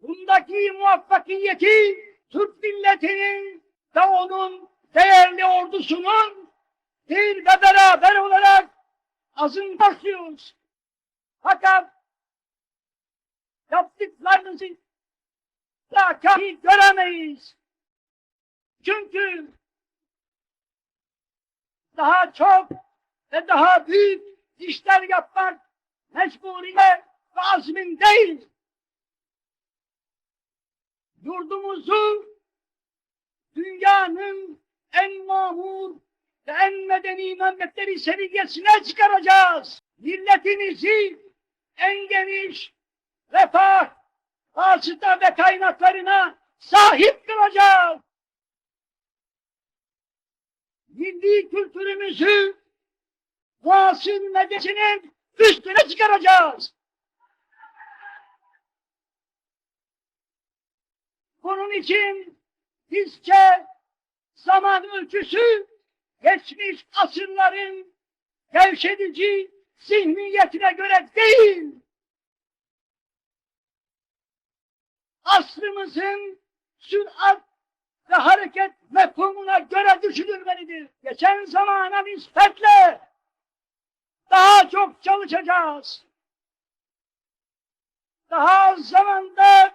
Bundaki muvaffakiyeti Türk milletinin ve onun değerli ordusunun bir ve beraber olarak azın başlıyoruz. Fakat yaptıklarınızı kafi göremeyiz. Çünkü daha çok ve daha büyük işler yapmak mecburiyet ve azmindeyiz. Yurdumuzu dünyanın en mamur ve en medeni memleketleri seviyesine çıkaracağız. Milletimizi en geniş refah, vasıta ve kaynaklarına sahip kılacağız. Milli kültürümüzü bu asıl medeniyetinin üstüne çıkaracağız. Bunun için bizce zaman ölçüsü geçmiş asırların gevşedici zihniyetine göre değil, asrımızın sürat ve hareket mefhumuna göre düşünülmelidir. Geçen zamana nispetle daha çok çalışacağız. Daha az zamanda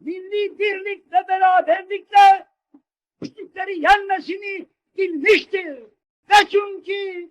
milli birlik ve beraberlikle güçlükleri yenmesini bilmiştir. Ve çünkü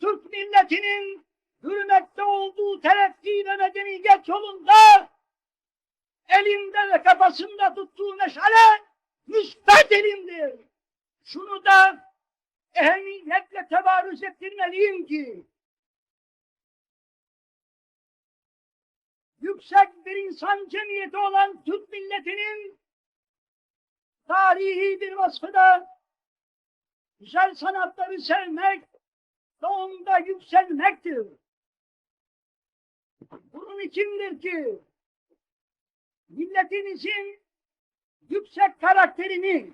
Türk milletinin yürümekte olduğu terakki ve medeniyet yolunda elinde ve kafasında tuttuğu meşale müsbet elimdir. Şunu da ehemmiyetle tebarüz ettirmeliyim ki yüksek bir insan cemiyeti olan Türk milletinin tarihi bir vasfı da güzel sanatları sevmek ve onda yükselmektir. Bunun içindir ki milletimizin yüksek karakterini,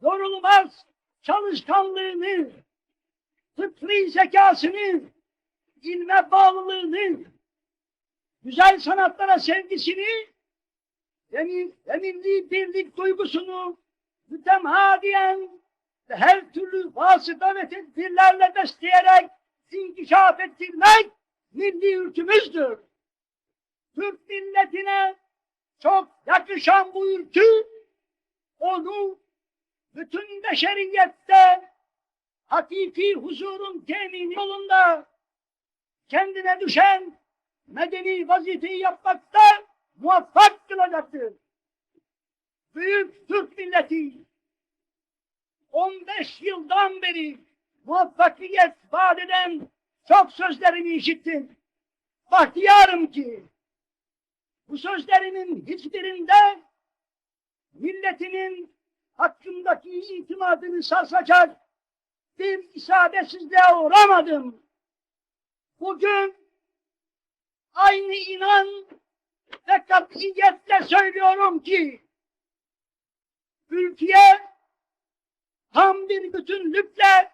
yorulmaz çalışkanlığını, fıtri zekasını, ilme bağlılığını, güzel sanatlara sevgisini ve, milli birlik duygusunu mütemadiyen ve her türlü vasıta ve tedbirlerle besleyerek inkişaf ettirmek milli ülkümüzdür. Türk milletine çok yakışan bu ülkü onu bütün beşeriyette hakiki huzurun temini yolunda kendine düşen medeni vazifeyi yapmakta muvaffak kılacaktır. Büyük Türk milleti 15 yıldan beri muvaffakiyet vaat eden çok sözlerini işittim. Bahtiyarım ki bu sözlerimin hiçbirinde milletinin hakkındaki itimadını sarsacak bir isabetsizliğe uğramadım. Bugün aynı inan ve katiyetle söylüyorum ki ülkeye tam bir bütünlükle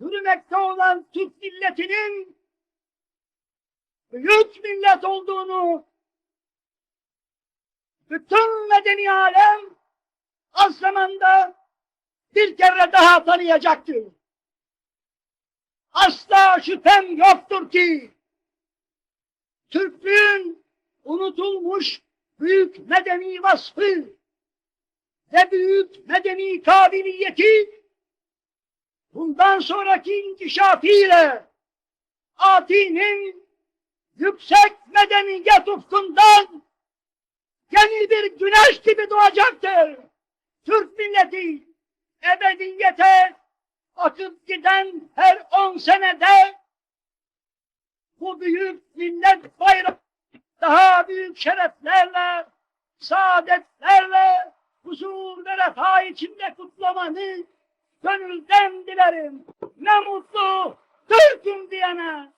yürümekte olan Türk milletinin büyük millet olduğunu bütün medeni alem az zamanda bir kere daha tanıyacaktır. Asla şüphem yoktur ki Türklüğün unutulmuş büyük medeni vasfı ve büyük medeni kabiliyeti bundan sonraki inkişafıyla Ati'nin yüksek medeniyet ufkundan yeni bir güneş gibi doğacaktır. Türk milleti ebediyete akıp giden her on senede bu büyük millet bayrağı daha büyük şereflerle, saadetlerle, huzur ve refah içinde kutlamanı gönülden dilerim. Ne mutlu Türk'üm diyene.